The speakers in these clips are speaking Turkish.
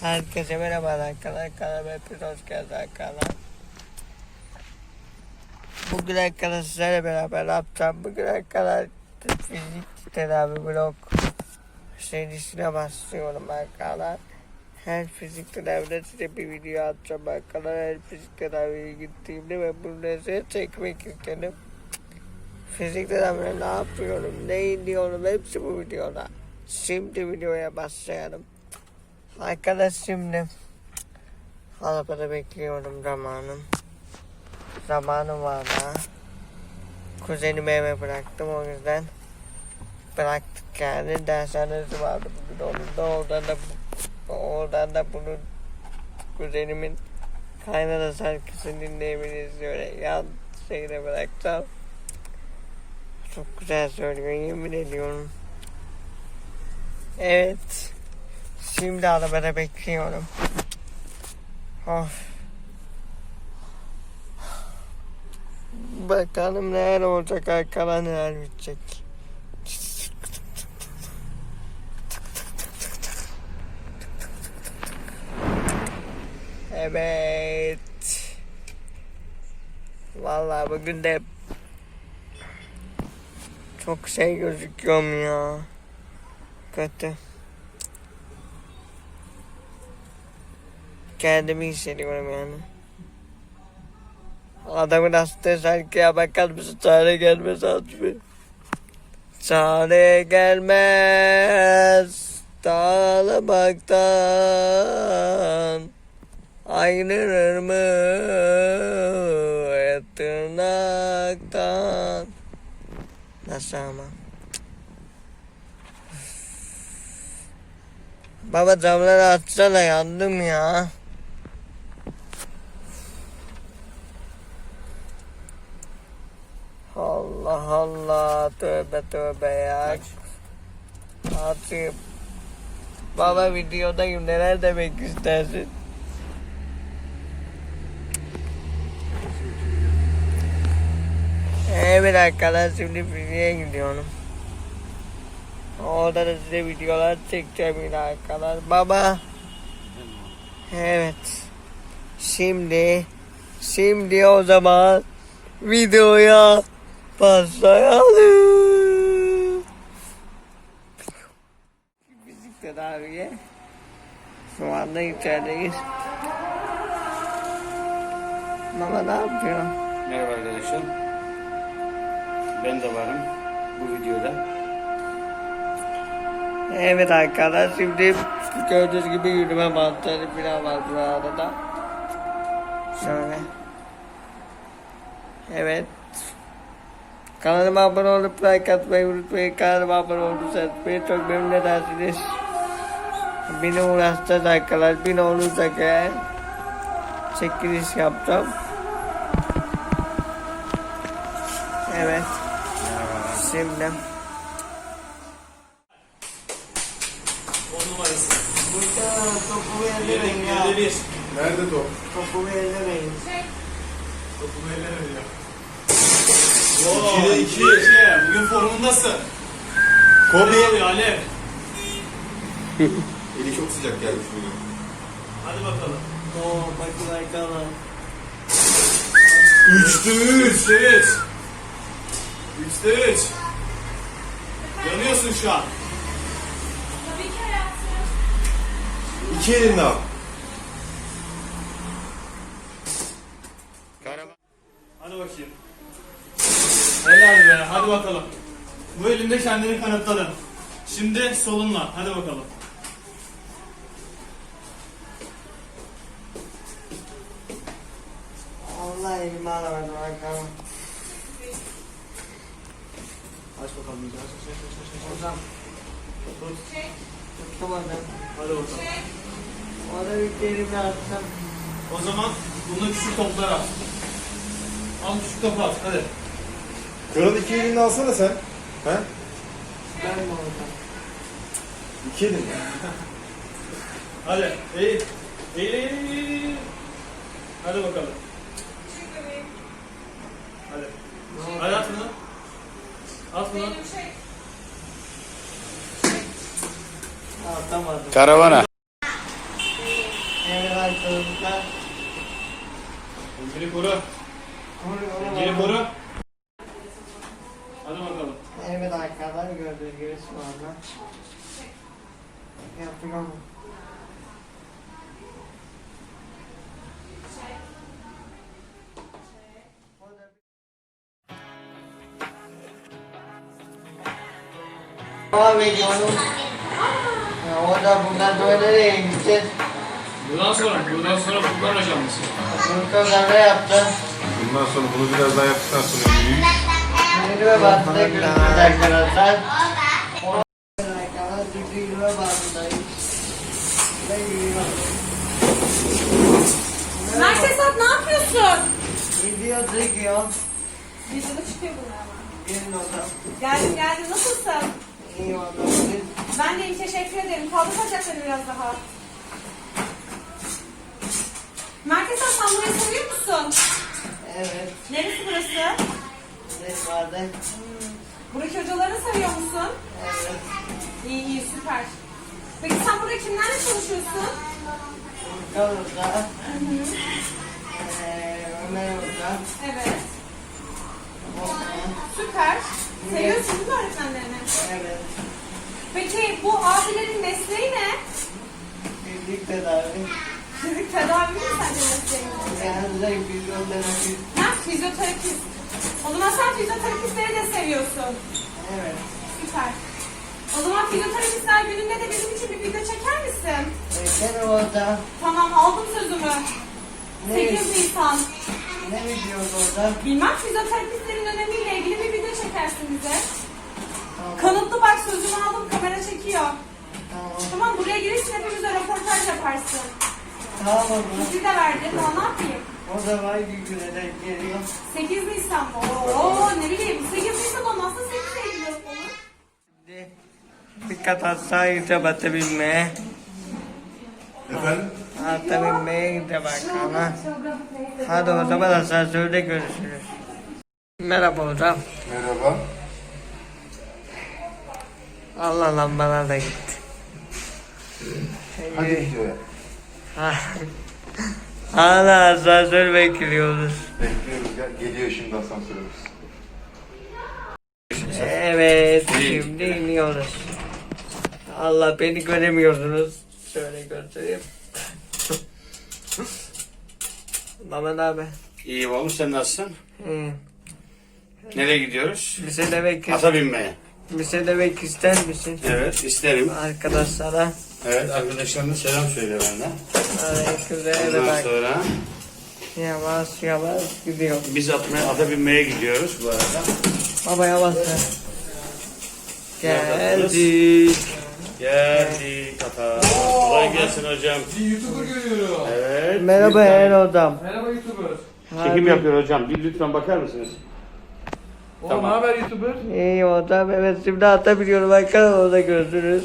Herkese merhaba arkadaşlar. Kanalıma hepiniz hoş geldiniz arkadaşlar. Bugün arkadaşlar sizlerle beraber ne yapacağım? Bugün arkadaşlar fizik tedavi blok serisine başlıyorum arkadaşlar. Her fizik tedavide size bir video atacağım arkadaşlar. Her fizik tedaviye gittiğimde ve bunu size çekmek istedim. Fizik tedavide ne yapıyorum, ne diyorum hepsi bu videoda. Şimdi videoya başlayalım. Arkadaş şimdi arabada bekliyorum zamanım. Zamanım var daha. Kuzenimi eve bıraktım o yüzden bıraktık yani dershanesi vardı bugün onun da oradan da oradan da bunu kuzenimin kaynana şarkısını dinleyebiliriz öyle yan şeyine bırakacağım. Çok güzel söylüyor yemin ediyorum. Evet. Şimdi arabada bekliyorum. Of. Bakalım neler olacak arkadan neler bitecek. Evet. Vallahi bugün de çok şey gözüküyorum ya. Kötü. Kendimi hissediyorum yani. Adamın hasta şarkıya bakar mısın? Çare gelmez açmıyor. Çare gelmez dağlamaktan Ayrılır mı et tırnaktan Nasıl ama? Baba camları açsana yandım ya. Allah Allah tövbe tövbe ya. Atayım. Baba videodayım neler demek istersin? Evet arkadaşlar şimdi filmeye gidiyorum. Orada da size videolar çekeceğim yine arkadaşlar. Baba. Evet. Şimdi şimdi o zaman videoya başlayalım. Fizik tedaviye şu anda içerideyiz. Baba ne yapıyor? Merhaba arkadaşlar. Ben de varım bu videoda. Evet arkadaşlar şimdi gördüğünüz gibi yürüme bantları falan var bu arada. Şöyle. Evet. Kanalıma abone olup like atmayı unutmayın. Kanalıma abone olursanız beni çok memnun edersiniz. Beni uğraşacağız arkadaşlar. Beni olursa eğer çekiliş yapacağım. Evet. Şimdi. On numarası. Burada topumu ellemeyin ya. Nerede top? Topumu ellemeyin. Topumu ellemedi ya. İkide iki. iki. Bugün formundasın. Ne Kobe. oluyor Alev? Eli çok sıcak gelmiş bugün. Hadi bakalım. Oo bakın arkadaşlar. Üçte üç. Üçte üç. Üçte üç. Yanıyorsun şu an. İki elinde al. Hadi bakayım. Helal be. Hadi bakalım. Bu elinde kendini kanıtladın. Şimdi solunla. Hadi bakalım. Allah elimi alamadım arkadaşlar. Aç bakalım. iyice. Aç, aç, aç, aç, aç. Hocam Tut. tutamadım. Hadi bakalım. Orada bir elimle atsam. O zaman bunu küçük toplara. Al küçük topu at. Hadi. Şuranın iki elini alsana sen. He? Ben mi alacağım? İki elin ya. Hadi eğil. Eğil eğil eğil eğil. Hadi bakalım. Hadi. Hadi at bunu. At bunu. Atamadım. Karavana. Evet arkadaşlar. Sevgili Bora. Sevgili Bora. Evet arkadaşlar gördüğünüz gibi şu anda yapıyorum. Devam ediyorum. Ya Orada buradan böyle gideceğiz. Bundan sonra, bundan sonra Furkan hocam mısın? Burada ne yaptım? Bundan sonra bunu biraz daha yaptıktan sonra yürüyüş. Bandında görüşürüz arkadaşlar. Arkadaşlar. Ve. Mert Esat ne yapıyorsun? Video çekiyor. Videoda çıkıyor bunlar ama. Gelin oradan. Geldim geldim nasılsın? İyi oradan. Ben de iyi teşekkür ederim. Kaldır bacakları biraz daha. Mert Esat sen burayı seviyor musun? Evet. Neresi burası? Ne vardı? Buradaki hocalarını seviyor musun? Evet. İyi iyi süper. Peki sen burada kimlerle çalışıyorsun? Furkan orada. Ee, Ömer orada. Evet. Süper. Seviyorsun değil mi öğretmenlerini? Evet. Peki bu abilerin mesleği ne? Fizik tedavi. Fizik tedavi mi sence mesleğin? Yani fizyoterapi. Ha, fizyoterapist. O zaman sen fizyoterapistleri de seviyorsun. Evet. Süper. O zaman fizyoterapistler gününde de bizim için bir video çeker misin? Gene orada. Tamam aldım sözümü. Ne? 8 Nisan. Ne videosu orada? Bilmem fizyoterapistlerin önemiyle ilgili bir video çekersin bize. Tamam. Kanıtlı bak sözümü aldım kamera çekiyor. Tamam. Tamam buraya gelirsin hepimize röportaj yaparsın. Tamam? Bizi de verdin daha ne yapayım? O zaman güne denk geliyor. 8 Nisan mı? Oo ne bileyim 8 Nisan olmazsa 8 Eylül olur. Şimdi bir kat aşağı batabilmeye. Efendim? Atabilmeye gideceğim arkana. Hadi o zaman asansörde görüşürüz. Merhaba hocam. Merhaba. Allah lambalar da gitti. Hadi videoya. Ha- Hala asansör bekliyoruz. Bekliyoruz gel. Geliyor şimdi asansörümüz. Evet, şimdi iniyoruz. Allah beni göremiyorsunuz. Şöyle göstereyim. Mehmet abi. İyi oğlum sen nasılsın? Hı. Nereye gidiyoruz? Bir şey demek, Ata binmeye. Bir şey demek ister misin? Evet isterim. Arkadaşlara. Evet arkadaşlarına selam söyle benden. Aleykümselam. Ondan sonra yavaş yavaş gidiyor. biz atmaya, ata binmeye gidiyoruz bu arada. Baba yavaş ya. Neredesiniz? Geldik. Geldik ata. Kolay gelsin hocam. YouTuber görüyorum. Evet. Merhaba her odam. Merhaba YouTuber. Çekim yapıyor hocam. Bir lütfen bakar mısınız? Oğlum Tamam. ne haber YouTuber? İyi odam. Evet şimdi atabiliyorum. Bakalım orada gördünüz.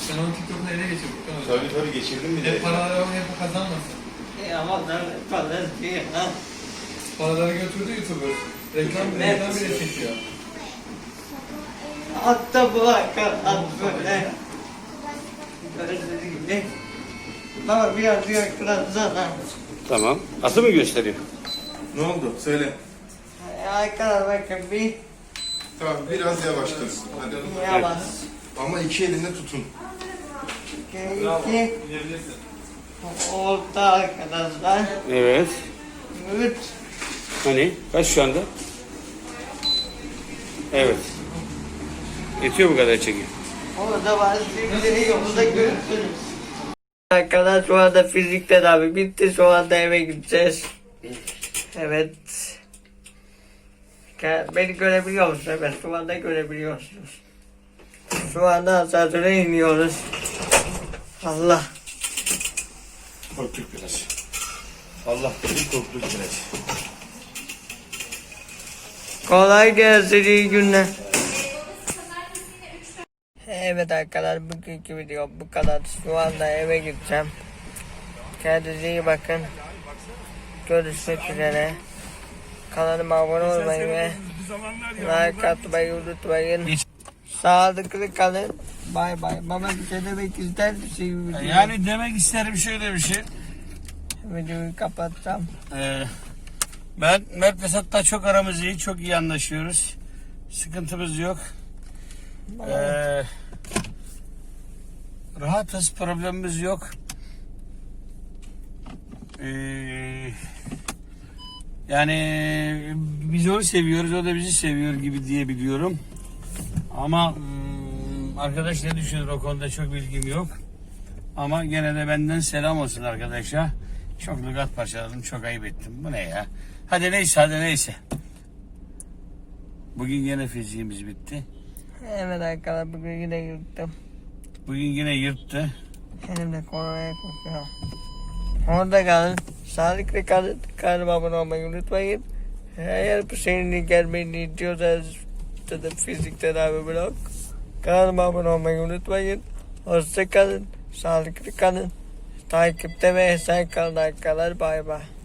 Sen onun TikTok'unu ele geçirdin. Tabii tabii geçirdim bir de. Hep paraları hep kazanmasın. İyi ama ben falan değil ha. Paraları götürdü YouTuber. Reklam, Ne? reklam bile çekiyor. Hatta bu arka at böyle. Gibi. Baba biraz yaklaşsana. Tamam. Atı mı gösteriyor? Ne oldu? Söyle. Arkadaşlar bakın bir Tamam biraz yavaştır. Hadi. yavaş. Ama iki elinde tutun. İki, orta arkadaşlar. Evet. Üç. Hani? Kaç şu anda? Evet. Yetiyor bu kadar çekim. Orada var şimdi yolda görüşürüz. Arkadaşlar şu anda fizik tedavi bitti. Şu anda eve gideceğiz. Evet. Beni görebiliyor musunuz? Evet şu anda görebiliyorsunuz. Şu anda asansöre iniyoruz. Allah. Korktuk biraz. Allah bilir korktuk biraz. Kolay gelsin iyi günler. Evet arkadaşlar bugünkü video bu kadar. Şu anda eve gideceğim. Kendinize iyi bakın. Görüşmek üzere. Kanalıma abone olmayı ve like atmayı unutmayın. Sağlıklı kalın. Bay bay. Baba bir şey demek ister misin? Yani demek isterim şöyle bir şey. videoyu kapatacağım. Ee, ben Mert Vesat'la çok aramız iyi, çok iyi anlaşıyoruz. Sıkıntımız yok. Ee, rahatız, problemimiz yok. Ee, yani biz onu seviyoruz, o da bizi seviyor gibi diyebiliyorum. Ama hmm, arkadaş ne düşünür o konuda çok bilgim yok. Ama gene de benden selam olsun arkadaşa. Çok lügat parçaladım, çok ayıp ettim. Bu ne ya? Hadi neyse, hadi neyse. Bugün yine fiziğimiz bitti. Evet arkadaşlar bugün yine yırttım. Bugün yine yırttı. Elimde koronaya kokuyor. Orada kalın. Sağlıklı kalın. Kanalıma abone olmayı unutmayın. Eğer bu serinin gelmeni istiyorsanız da fizik tedavi blog. Kanalıma abone olmayı unutmayın. Hoşça kalın. Sağlıklı kalın. Takipte ve esen kalın arkadaşlar. Bay bay.